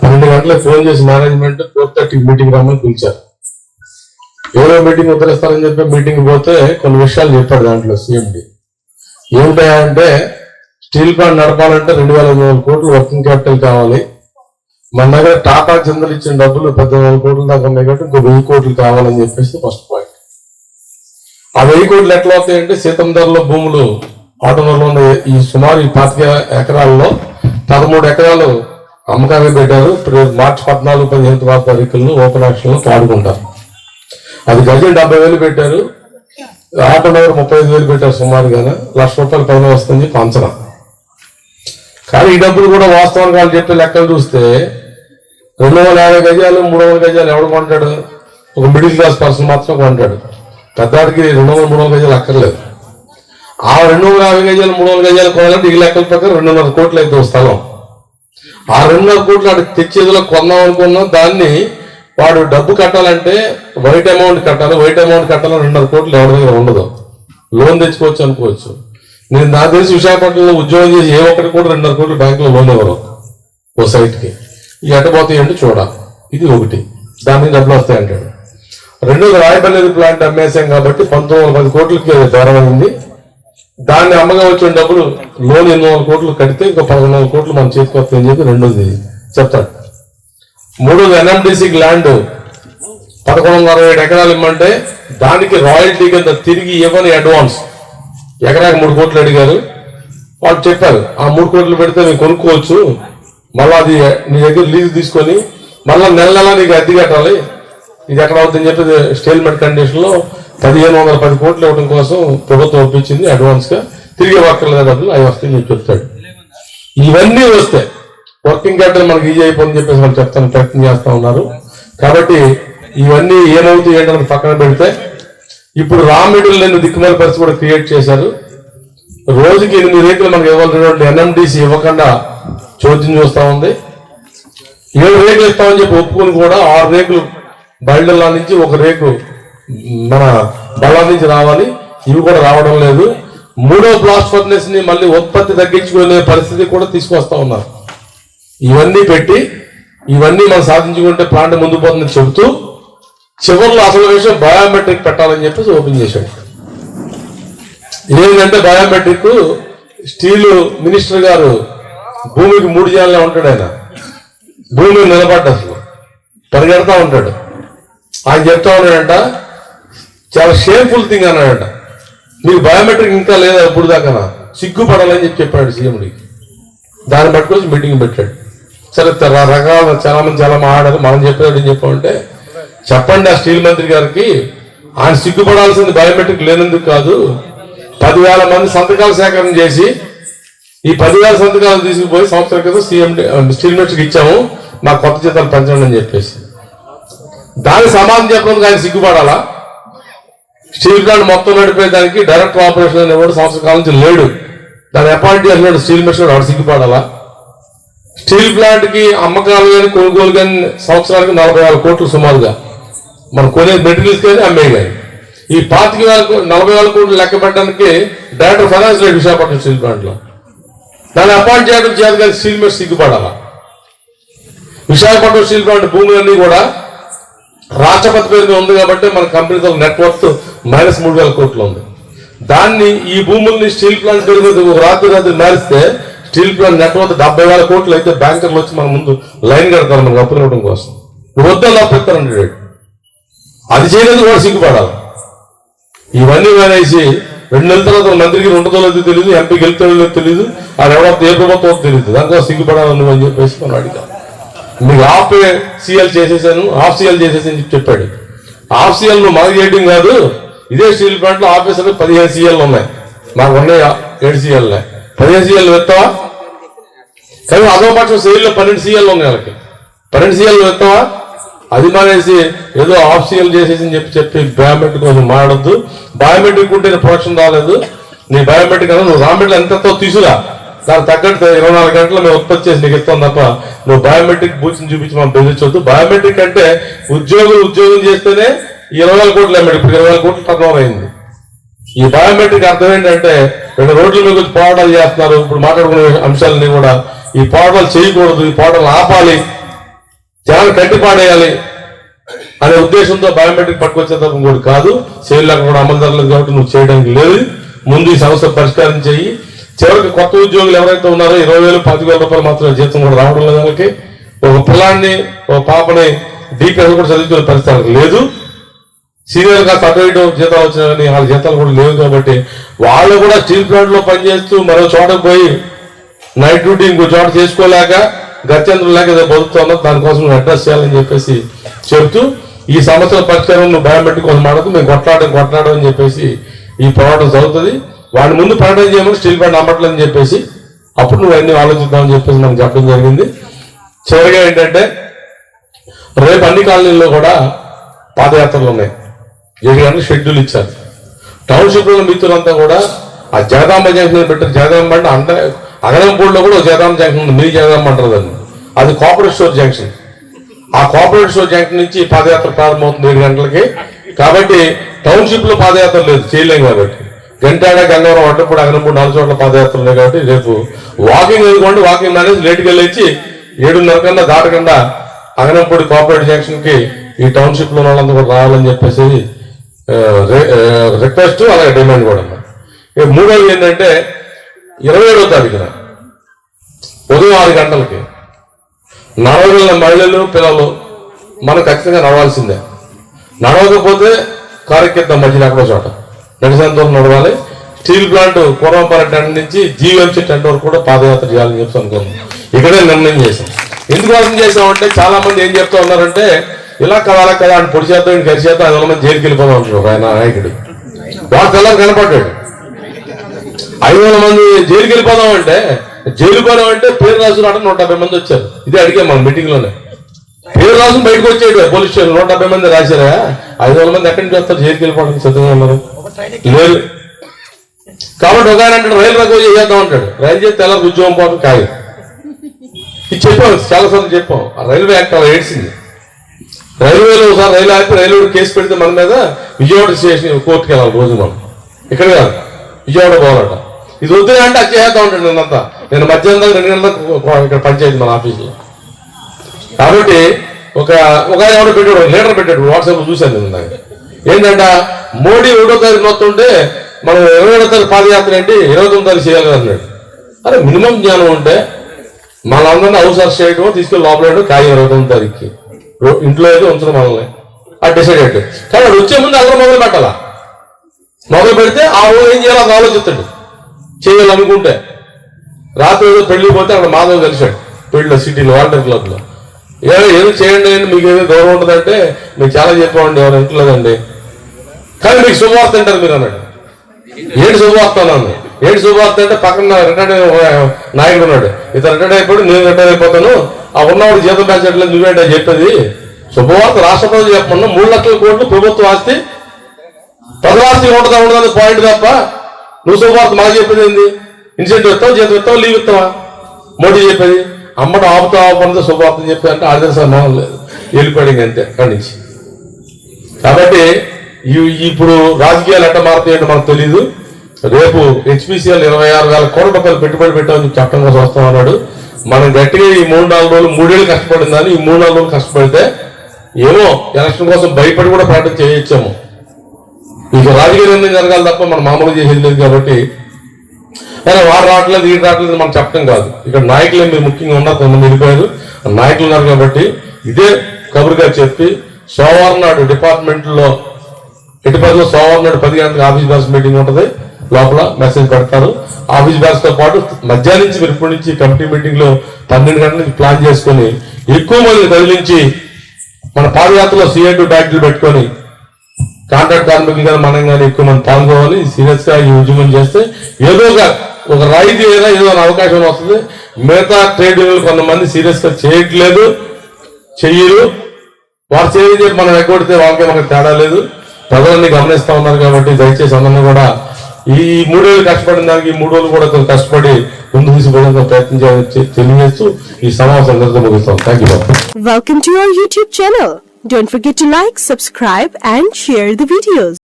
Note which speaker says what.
Speaker 1: పన్నెండు గంటలకు ఫోన్ చేసి మేనేజ్మెంట్ ఫోర్ థర్టీ మీటింగ్ రమ్మని పిలిచారు. ఎవరో మీటింగ్ ఉద్ధరిస్తారని చెప్పి మీటింగ్ పోతే కొన్ని విషయాలు చెప్పాడు దాంట్లో సీఎండి ఏమిటాయంటే స్టీల్ ప్లాంట్ నడపాలంటే రెండు వేల ఐదు వందల కోట్లు వర్కింగ్ క్యాపిటల్ కావాలి. మన దగ్గర టాటా చంద్రులు ఇచ్చిన డబ్బులు పద్దెనిమిది వేల కోట్ల దాకా ఉన్నాయి కాబట్టి ఇంకో వెయ్యి కోట్లు కావాలని చెప్పేసి ఫస్ట్ పాయింట్ ఆ వెయ్యి కోట్లు ఎట్లా అవుతాయంటే సీతం ధరలో భూములు ఆటోనర్లో ఉన్న ఈ సుమారు ఈ పాతిక ఎకరాల్లో పదమూడు ఎకరాలు అమ్మకానికి పెట్టారు. మార్చి పద్నాలుగు పదిహేను తర్వాత తారీఖులను ఓపెన్ ఆక్షన్ పాడుకుంటారు అది గజం డెబ్బై వేలు పెట్టారు. ఆటో నగర్ ముప్పై ఐదు వేలు పెట్టారు సుమారుగానే. లక్ష రూపాయలు పైన వస్తుంది పంచడం. కానీ ఈ డబ్బులు కూడా వాస్తవానికి వాళ్ళు చెప్పే లెక్కలు చూస్తే రెండు వందల యాభై గజాలు మూడు వందల గజాలు ఎవడు కొంటాడు? ఒక మిడిల్ క్లాస్ పర్సన్ మాత్రం కొంటాడు. పెద్దవాడికి రెండు వందల మూడు వందల గజాలు అక్కర్లేదు. ఆ రెండు వందల యాభై గజాలు మూడు వందల గజాలు కొనాలంటే ఈ లెక్కల ప్రకారం రెండున్నర కోట్లు అయితే స్థలం. ఆ రెండున్నర కోట్లు అటు తెచ్చేదిలో కొందాం అనుకున్నాం దాన్ని వాడు డబ్బు కట్టాలంటే వైట్ అమౌంట్ కట్టాలి వైట్ అమౌంట్ కట్టాలని రెండున్నర కోట్లు ఎవరి దగ్గర ఉండదు. లోన్ తెచ్చుకోవచ్చు అనుకోవచ్చు. నేను నాకు తెలిసి విశాఖపట్నంలో ఉద్యోగం చేసి ఏ ఒక్కటి కూడా రెండున్నర కోట్లు బ్యాంకులో లోన్ ఇవ్వరు ఓ సైట్కి. ఈ ఎట్టబోతాయి అంటే చూడాలి. ఇది ఒకటి. దాని మీద డబ్బులు వస్తాయి అంటాడు. రెండోది రాయబల్లి ప్లాంట్ అమ్మేసాం కాబట్టి పంతొమ్మిది వందల పది కోట్లకి ధర అయింది దాన్ని అమ్మగా వచ్చిన లోన్ ఎనిమిది వందల కోట్లు కడితే ఇంకో పదకొండు వందల కోట్లు మన చేతికి వస్తాయని చెప్పి రెండోది చెప్తాడు. మూడోది ఎన్ఎండిసికి ల్యాండ్ పదకొండు వందల అరవై ఏడు ఎకరాలు ఇమ్మంటే దానికి రాయల్టీ కింద తిరిగి ఇవ్వని అడ్వాన్స్. ఎకరాకి మూడు కోట్లు అడిగారు. వాళ్ళు చెప్పారు ఆ మూడు కోట్లు పెడితే మేము కొనుక్కోవచ్చు. మళ్ళీ అది నీ దగ్గర లీజు తీసుకొని మళ్ళా నెల నెల నీకు అద్దె కట్టాలి. ఇది ఎక్కడ అవుతుందని చెప్పి స్టేల్మెంట్ కండిషన్లో పదిహేను వందల పది కోట్లు ఇవ్వడం కోసం ప్రభుత్వం ఒప్పించింది అడ్వాన్స్గా తిరిగి వర్కర్ల డబ్బులు అవి వస్తాయని చెప్పి చెప్తాడు. ఇవన్నీ వస్తే వర్కింగ్ క్యాపిటల్ మనకి ఈజీ అయిపోయిందని చెప్పేసి మనం చెప్తాను ప్రయత్నం చేస్తూ ఉన్నారు. కాబట్టి ఇవన్నీ ఏమవుతాయి ఏంటని పక్కన పెడితే ఇప్పుడు రా మెటీరియల్ నేను దిక్కుమాల పరిస్థితి కూడా క్రియేట్ చేశారు. రోజుకి ఎనిమిది రేట్లు మనకి ఇవ్వాల్సినటువంటి ఎన్ఎండిసి ఇవ్వకుండా చోద్యం చూస్తూ ఉంది. ఏడు రేకులు ఇస్తామని చెప్పి ఒప్పుకొని కూడా ఆరు రేకులు బయలుదేరా నుంచి ఒక రేకు మన బళ్ళ నుంచి రావాలి. ఇవి కూడా రావడం లేదు. మూడో బ్లాస్ట్ ఫర్నెస్ని మళ్ళీ ఉత్పత్తి తగ్గించుకునే పరిస్థితి కూడా తీసుకొస్తా ఉన్నారు. ఇవన్నీ పెట్టి ఇవన్నీ మనం సాధించుకుంటే ప్లాంట్ ముందు పోతుందని చెబుతూ చివరిలో అసలు విషయం బయోమెట్రిక్ పెట్టాలని చెప్పేసి ఓపెన్ చేశాడు. ఏంటంటే బయోమెట్రిక్ స్టీల్ మినిస్టర్ గారు భూమికి మూడు చేయాలనే ఉంటాడు ఆయన. భూమి నిలబడ్డ అసలు. పరిగెడతా ఉంటాడు. ఆయన చెప్తా ఉన్నాడంట చాలా షేమ్ఫుల్ థింగ్ అన్నాడట. మీకు బయోమెట్రిక్ ఇంకా లేదా ఇప్పుడు దాకా సిగ్గుపడాలని చెప్పి చెప్పాడు సీఎండికి దాన్ని పట్టుకొని మీటింగ్ పెట్టాడు. సరే రకాల రకరకాల చాలా మంది చాలా మాట్లాడారు. మనం చెప్పేది ఏం చెప్పామంటే చెప్పండి ఆ స్టీల్ మంత్రి గారికి ఆయన సిగ్గుపడాల్సింది బయోమెట్రిక్ లేనందుకు కాదు. పదివేల మంది సంతకాలు సేకరణ చేసి ఈ పదివేల సంతకాలు తీసుకుపోయి సంవత్సరం క్రితం సీఎం స్టీల్ మినిస్టర్కి ఇచ్చాము. మా కొత్త జీతాలు పెంచండి అని చెప్పేసి. దానికి సమాధానం చెప్పడానికి ఆయన సిగ్గుపడాలా? స్టీల్ ప్లాంట్ మొత్తం నడిపే దానికి ఆపరేషన్ అనేవాడు సంవత్సరం కాలం నుంచి లేడు. దాన్ని అపాయింట్ చేసినాడు స్టీల్ మిషన్ వాడు సిగ్గుపడాలా? స్టీల్ ప్లాంట్కి అమ్మకాలు కానీ కొనుగోలు కానీ సంవత్సరానికి నలభై వేల కోట్లు సుమారుగా. మనం కొనే మెటీరియల్స్ కానీ అమ్మే కానీ ఈ పాతిక వేల నలభై వేల కోట్లు లెక్క పెట్టడానికి డైరెక్టర్ ఫైనాన్స్ లేడు విశాఖపట్నం స్టీల్ ప్లాంట్లో దాన్ని అపాయింట్ చేయడం చేత కానీ స్టీల్ మిల్ సిగ్గుపడాలా? విశాఖపట్నం స్టీల్ ప్లాంట్ భూములన్నీ కూడా రాష్ట్రపతి పేరు ఉంది కాబట్టి మన కంపెనీతో నెట్వర్క్ మైనస్ మూడు వేల కోట్లు ఉంది. దాన్ని ఈ భూముల్ని స్టీల్ ప్లాంట్ పేరు మీద రాత్రి రాత్రి మారిస్తే స్టీల్ ప్లాంట్ నెట్వర్క్ డెబ్బై వేల కోట్లు అయితే బ్యాంకర్లు వచ్చి మన ముందు లైన్ కడతారు మనకు అప్పులు ఇవ్వడం కోసం. వద్దలు అప్పిస్తారండి రేటు అది చేయలేదు కూడా సిగ్గుపడాలి. ఇవన్నీ మానేసి రెండు నెలల తర్వాత మంత్రికి ఉండదో లేదో తెలియదు ఎంపీకి వెళ్తాడో లేదో తెలియదు అది ఎవరో ఏ ప్రభుత్వం తెలియదు దానికోసం సిగ్గుపడాలి నువ్వు అని చెప్పేసి మనం అడిగాం. మీకు ఆఫ్ సీఎల్ చేసేసాను ఆఫ్ సీఎల్ చేసేసాను చెప్పి చెప్పాడు. ఆఫ్ సీఎల్ నువ్వు చేయడం కాదు ఇదే స్టీల్ ప్లాంట్లో ఆఫీసర్ పదిహేను సీఎల్ ఉన్నాయి. మాకు ఉన్నాయా? ఏడు సీఎల్ పదిహేను సీఎల్ ఎత్తావా కానీ అదో పక్షం సీఎల్ పన్నెండు సీఎల్ ఉన్నాయి వాళ్ళకి. పన్నెండు సీఎల్ ఎత్తావా అది మానేసి ఏదో ఆఫ్ సీఎల్ చేసేసి అని చెప్పి చెప్పి బయోమెట్రిక్ కోసం మాడద్దు బయోమెట్రిక్ ఉంటే ప్రొడక్షన్ రాలేదు. నీ బయోమెట్రిక్ అన్నా నువ్వు రామెట్లు ఎంతతో తీసుకురా దానికి తగ్గట్టు ఇరవై నాలుగు గంటలు మేము ఉత్పత్తి చేసి నీకు ఇస్తాం తప్ప నువ్వు బయోమెట్రిక్ బూచిని చూపించి మనం బెదిరించవద్దు బయోమెట్రిక్ అంటే ఉద్యోగులు ఉద్యోగం చేస్తేనే ఇరవై వేల కోట్లు అమ్మాడు ఇప్పుడు ఇరవై వేల కోట్లు టర్న్ అయింది ఈ బయోమెట్రిక్ అర్థం ఏంటంటే రెండు రోడ్ల మీద పోరాటాలు చేస్తున్నారు. ఇప్పుడు మాట్లాడుకునే అంశాలన్నీ కూడా ఈ పోరాటాలు చేయకూడదు ఈ పోరాటాలు ఆపాలి జనాలు కట్టిపాడేయాలి అనే ఉద్దేశంతో బయోమెట్రిక్ పట్టుకొచ్చే తప్ప కూడా కాదు. సేల్ కూడా అమలు జరగలేదు కాబట్టి నువ్వు చేయడానికి లేదు. ముందు ఈ సమస్య పరిష్కారం చేయి. చివరికి కొత్త ఉద్యోగులు ఎవరైతే ఉన్నారో ఇరవై వేలు పదివేల రూపాయలు మాత్రమే జీతం కూడా రావడం లేదు వాళ్ళకి. ఒక పిల్లాన్ని ఒక పాపని డీపీఎస్ కూడా చదివించుకునే పరిస్థితి లేదు. సీరియల్గా అటు ఇటు జీతాలు వచ్చినా కానీ వాళ్ళ జీతాలు కూడా లేవు కాబట్టి వాళ్ళు కూడా స్టీల్ ప్లాంట్లో పనిచేస్తూ మరో చోటకు పోయి నైట్ డ్యూటీ ఇంకో చోట చేసుకోలేక గత్యంతరం లేక ఏదో బతుకుతున్నా దానికోసం అడ్రస్ చేయాలని చెప్పేసి చెప్తూ ఈ సమస్యల పరిష్కారం నువ్వు బయోమెట్రిక్ కొంత మాడదు మేము కొట్లాడడం కొట్లాడడం అని చెప్పేసి ఈ పోరాటం జరుగుతుంది. వాడి ముందు ప్రకటన చేయమని స్టీల్ ప్లాంట్ అమ్మట్లేదని చెప్పేసి అప్పుడు నువ్వు అన్ని ఆలోచిద్దామని చెప్పేసి నాకు చెప్పడం జరిగింది. చివరిగా ఏంటంటే రేపు అన్ని కాలనీల్లో కూడా పాదయాత్రలు ఉన్నాయి. జగన్ షెడ్యూల్ ఇచ్చారు. టౌన్షిప్లో మిత్రులంతా కూడా ఆ జగదాంబ జంక్షన్ పెట్టారు. జగదాంబ అంటే అంత అగనంపూడిలో కూడా ఒక జగదాంబ జంక్షన్ ఉంది. మినీ జాదాంబ అంటారు దాన్ని. అది కోఆపరేటివ్ స్టోర్ జంక్షన్ ఆ కోఆపరేటివ్ స్టోర్ జంక్షన్ నుంచి పాదయాత్ర ప్రారంభమవుతుంది ఏడు గంటలకి. కాబట్టి టౌన్షిప్లో పాదయాత్ర లేదు. చేయలేం కాబట్టి. గంటాడ గంగవరం అడ్డపూడి అగనంపూడి నాలుగు చోట్ల పాదయాత్ర ఉన్నాయి కాబట్టి రేపు వాకింగ్ ఎదుగుకోండి వాకింగ్ అనేది లేట్కి వెళ్ళి ఏడున్నర కన్నా దాటకుండా అగనంపూడి కోఆపరేటివ్ జంక్షన్కి ఈ టౌన్షిప్లో వాళ్ళందరూ కూడా రావాలని చెప్పేసి రిక్వెస్ట్ అలాగే డిమాండ్ కూడా అన్నమాట. ఇక మూడోది ఏంటంటే ఇరవై ఏడవ తారీఖున ఉదయం ఆరు గంటలకి నడవగలిగిన మహిళలు పిల్లలు మనం ఖచ్చితంగా నడవాల్సిందే. నడవకపోతే కారెక్కిద్దాం మధ్యలో ఎక్కడో చోట. నడిచేంత నడవాలి. స్టీల్ ప్లాంట్ పూర్వంపల్లి టెంట్ నుంచి జీవీఎంసీ టెంట్ వరకు కూడా పాదయాత్ర చేయాలని చెప్పి అనుకున్నాం ఇక్కడే నిర్ణయం చేశాం. ఎందుకు అర్థం చేసామంటే చాలా మంది ఏం చెప్తా ఉన్నారంటే ఇలా కదా అలా కదా అని పొడి చేద్దాం ఇంక చేద్దాం అది మంది జైలుకి వెళ్ళిపోదాం ఒక ఆయన నాయకుడు. వాడు తెల్లారి కనపడ్డాడు. ఐదు వందల మంది జైలుకి వెళ్ళిపోదాం అంటే జైలు పోదాం అంటే పేరు రాజు అంటే నూట డెబ్బై మంది వచ్చారు. ఇదే అడిగాం మన మీటింగ్లోనే. పేరు రాసు బయటకు వచ్చేడు పోలీస్ స్టేషన్ నూట డెబ్బై మంది రాశారా? ఐదు వందల మంది ఎక్కడి నుంచి వస్తారు జైలుకి వెళ్ళిపోవడానికి సిద్ధంగా ఉన్నారు? లేదు. కాబట్టి ఒక ఆయన అంటాడు రైలు రకం చేద్దాం అంటాడు. రైలు చేస్తే తెల్లారి ఉద్యోగం పోవడం కాదు. ఇది చెప్పాం చాలా సార్లు చెప్పాం. ఆ రైల్వే యాక్ట్ అలా ఏడ్చింది. రైల్వేలో ఒకసారి రైలు ఆపి రైలు కేసు పెడితే మన మీద విజయవాడ స్టేషన్ కోర్టుకి వెళ్ళాలి రోజు మనం. ఇక్కడ కాదు. విజయవాడ పోవాలట. ఇది వద్దు అంటే అది ఉంటాడు నిన్నంతా. నేను మధ్యాహ్నం దాకా రెండు గంటలకు ఇక్కడ పనిచేయదు మన ఆఫీస్లో. కాబట్టి ఒక ఒక ఆయన ఎవడో పెట్టాడు లీటర్ పెట్టాడు వాట్సాప్ చూశాను నేను ఏంటంట? మోడీ ఒకటో తారీఖు వస్తుంటే మనం ఇరవై ఏడో తారీఖు పాదయాత్ర ఏంటి? ఇరవై తొమ్మిది తారీఖు చేయాలి కదా అన్నాడు. అరే మినిమం జ్ఞానం ఉంటే మనందరినీ హౌస్ అరెస్ట్ చేయడం తీసుకెళ్ళి లోపల వేయడం ఇరవై తొమ్మిది తారీఖుకి. ఇంట్లో అయితే ఉంచడం మనల్ని. అది డిసైడ్ అయ్యాడు కానీ అది వచ్చే ముందు అందరూ మొదలు పెట్టాలా? మొదలు పెడితే ఆ రోజు ఏం చేయాలో అది ఆలోచిస్తాడు. చేయాలనుకుంటే. రాత్రి ఏదో పెళ్ళి పోతే అక్కడ మాధవ్ కలిశాడు పెళ్ళిలో సిటీలో వాల్టర్ క్లబ్లో. ఏదో ఏదో చేయండి అని మీకు ఏదో గౌరవం ఉంటుందంటే మీకు చాలా చెప్పండి ఎవరు ఇంట్లోదండి కానీ మీకు శుభవార్త అంటారు మీరు అన్నాడు. ఏంటి శుభవార్త అన్నాను ఏంటి శుభవార్త అంటే పక్కన రిటైర్డ్ నాయకుడు ఉన్నాడు. ఇతను రిటైర్డ్ అయిపోయి నేను రిటైర్ అయిపోతాను. ఆ ఉన్నవాడు జీతం పెంచట్లేదు నువ్వేంటో చెప్పేది. శుభవార్త రాష్ట్రపతి చెప్పమన్నా మూడు లక్షల కోట్లు ప్రభుత్వ ఆస్తి. ప్రజలాస్తి ఉండదా ఉండదని పాయింట్ తప్ప నువ్వు శుభవార్త మాకు చెప్పేది ఏంది? ఇన్సెంటివ్ ఇస్తావు జీతం ఇస్తావు లీవ్ ఇస్తావా? మోడీ చెప్పేది. అమ్మడం ఆపుతా ఆపడంతో శుభవార్త చెప్పి అంటే ఆర్థిక సమానం లేదు. వెళ్ళిపోయింది అంతే అక్కడి నుంచి. కాబట్టి ఇప్పుడు రాజకీయాలు ఎట్ట మారుతాయంటే మనకు తెలియదు రేపు హెచ్పిసిఎల్ ఇరవై ఆరు వేల కోట్ల రూపాయలు పెట్టుబడి పెట్టామని చెప్పి చెప్పడం కోసం వస్తాం అన్నాడు మనం గట్టిగా ఈ మూడు నాలుగు రోజులు మూడేళ్ళు కష్టపడిందని ఈ మూడు నాలుగు రోజులు కష్టపడితే ఏమో ఎలక్షన్ కోసం భయపడి కూడా ప్రకటన చేయొచ్చాము. ఇక రాజకీయ నిర్ణయం జరగాలి తప్ప మనం మామూలు చేసేది లేదు కాబట్టి కానీ వాడు రావట్లేదు వీడు రావట్లేదు మనం చెప్పడం కాదు. ఇక్కడ నాయకులే మీరు ముఖ్యంగా ఉన్నారు కొంతమంది వెళ్ళిపోయారు. నాయకులు ఉన్నారు కాబట్టి ఇదే కబురుగా చెప్పి సోమవారం నాడు డిపార్ట్మెంట్లో లో సోమవారం నాడు పది గంటలకు ఆఫీస్ బ్యాస్ మీటింగ్ ఉంటుంది. లోపల మెసేజ్ పెడతారు. ఆఫీస్ బ్యాస్తో పాటు మధ్యాహ్నం నుంచి మీరు ఇప్పటి నుంచి కమిటీ మీటింగ్లో పన్నెండు గంటల నుంచి ప్లాన్ చేసుకొని ఎక్కువ మంది కదిలించి మన పాదయాత్రలో సిఐ బ్యాగ్లు పెట్టుకొని కాంట్రాక్ట్ కార్మికులు కానీ మనం కానీ ఎక్కువ మంది పాల్గొవాలి. సీరియస్గా ఈ ఉద్యమం చేస్తే ఏదో ఒక ఒక రాయితీ ఏదో ఏదో అవకాశం వస్తుంది. మిగతా ట్రేడ్ యూనియన్ కొంతమంది సీరియస్గా చేయట్లేదు చెయ్యరు వారు చేయని మనం ఎగ్గొడితే వాళ్ళకే మనకు తేడా లేదు. ప్రజలన్నీ గమనిస్తూ ఉన్నారు కాబట్టి దయచేసి అందరినీ కూడా ఈ మూడేళ్ళు కష్టపడిన దానికి మూడు రోజులు కూడా కొంచెం కష్టపడి ముందు తీసుకుపోవడానికి ప్రయత్నం చేయాలని తెలియజేస్తూ ఈ సమావేశం అందరితో ముగిస్తాం. Thank you
Speaker 2: welcome to your YouTube channel Don't forget to like, subscribe, and share the videos.